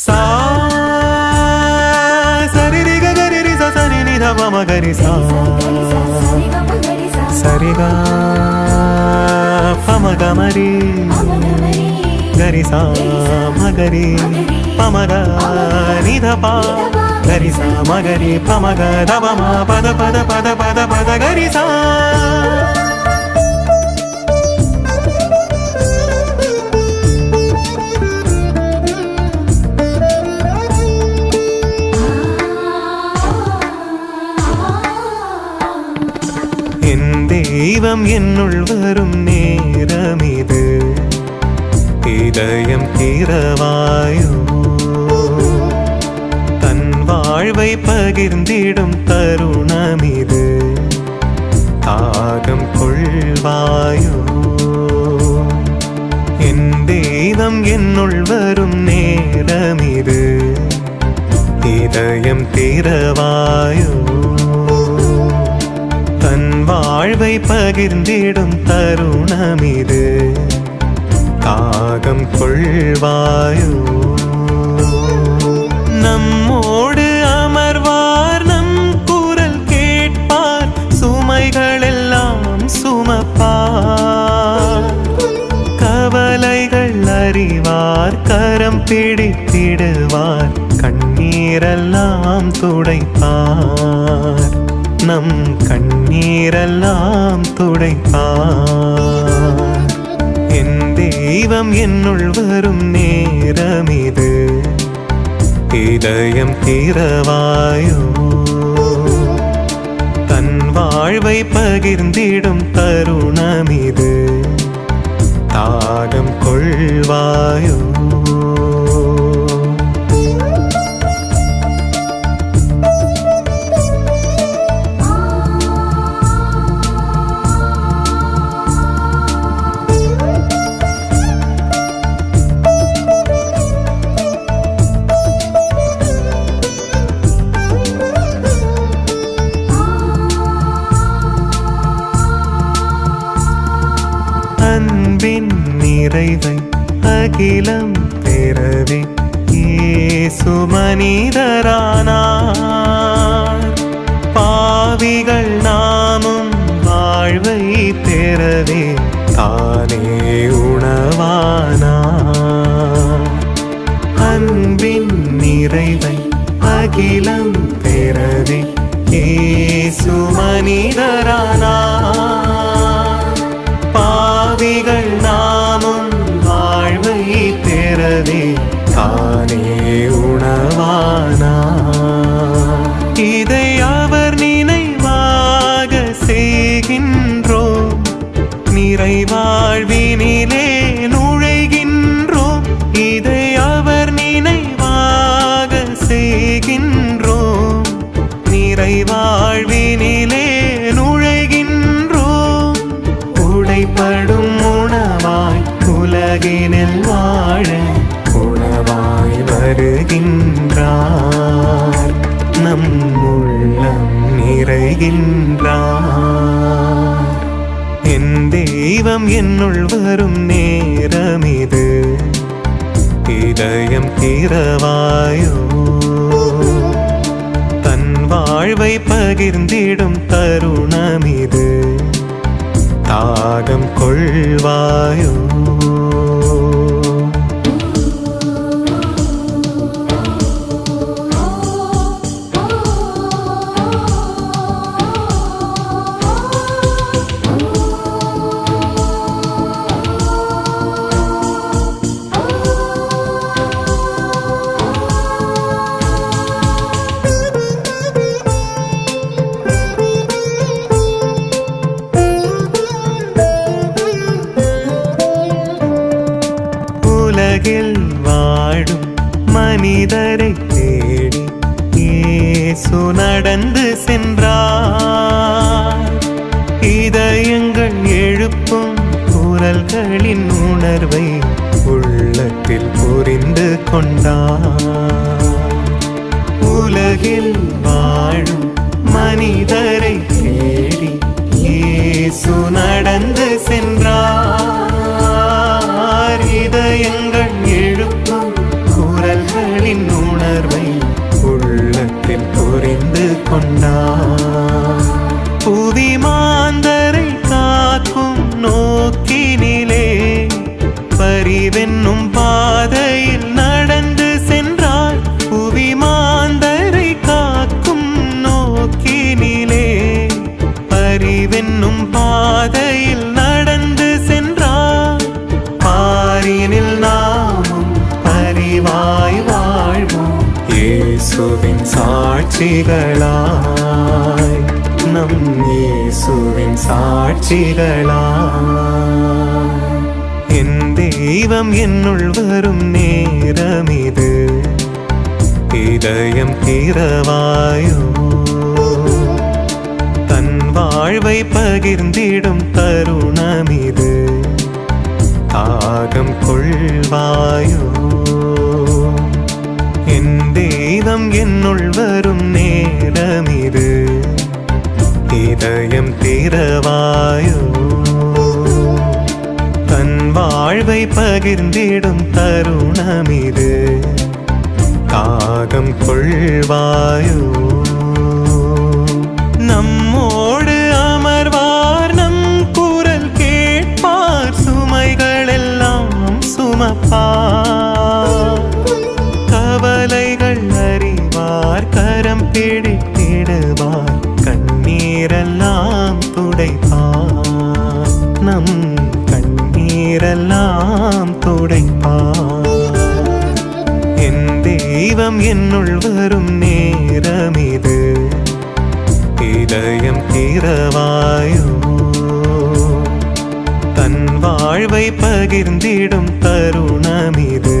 సా సరి గరి రి స సని గరి సా సరిగా పమ గమరి గరి సా మగరి పమగ నిధ ప గరి సా మగరి పమగ దమ పద పద పద పద పద గరి సా தெய்வம் என்னுள் வரும் நேரம் இது இதயம் தீரவாயோ தன் வாழ்வை பகிர்ந்திடும் தருணம் இது தாகம் கொள்வாயோ என் தெய்வம் என்னுள் வரும் நேரம் இது இதயம் தீரவாயோ தன் வாழ்வை பகிர்ந்திடும் தருணம் இது தாகம் கொள்வாயோ? நம்மோடு அமர்வார் நம் குரல் கேட்பார் சுமைகளெல்லாம் சுமப்பார். கவலைகள் அறிவார் கரம் பிடித்திடுவார் கண்ணீரெல்லாம் துடைப்பார். நம் கண்ணீரெல்லாம் துடைப்பார். என் தெய்வம் என்னுள் வரும் நேரம் இது இதயம் தீரவாயோ. தன் வாழ்வை பகிர்ந்திடும் தருணம் இது தாகம் கொள்வாயோ. நிறைவை அகிலம் பெறவே இயேசு மனிதரானார். பாவிகள் நாமும் வாழ்வை பெறவே தானே உணவானார். அன்பின் நிறைவை அகிலம் உள்ளம் நிறைகின்றார். என் தெய்வம் என்னுள் வரும் நேரம் இது இதயம் தீரவாயோ தன் வாழ்வை பகிர்ந்திடும் தருணம் இது தாகம் கொள்வாயோ? உலகில் வாழும் மனிதரை தேடி இயேசு நடந்து சென்றார். இதயங்கள் எழுப்பும் குரல்களின் உணர்வை உள்ளத்தில் புரிந்து கொண்டார். உலகில் வாழும் மனிதரை தேடி இயேசு நடந்து ஆதி மாந்தரை காக்கும் நோக்கினிலே பரிவென்னும் பாதையில் நடந்து சென்றார் புவி மாந்தரை காக்கும் நோக்கினிலே பரிவென்னும் பாதையில் நடந்து சென்றார் பாரினில் நாமும் பரிவாய் வாழ்வோம். இயேசுவின் சாட்சிகளா நம் இயேசுவின் சாட்சிகளாய் என் தெய்வம் என்னுள் வரும் நேரம் இது இதயம் திறவாயோ. தன் வாழ்வை பகிர்ந்திடும் தருணம் இது தாகம் கொள்வாயோ. பகிர்ந்திடும் தருணமிது இது. தாகம் கொள்வாயோ? கண்ணீரெல்லாம் துடைப்பார். என் தெய்வம் என்னுள் வரும் நேரம் இது இதயம் தீரவாயோ தன் வாழ்வை பகிர்ந்திடும் தருணம் இது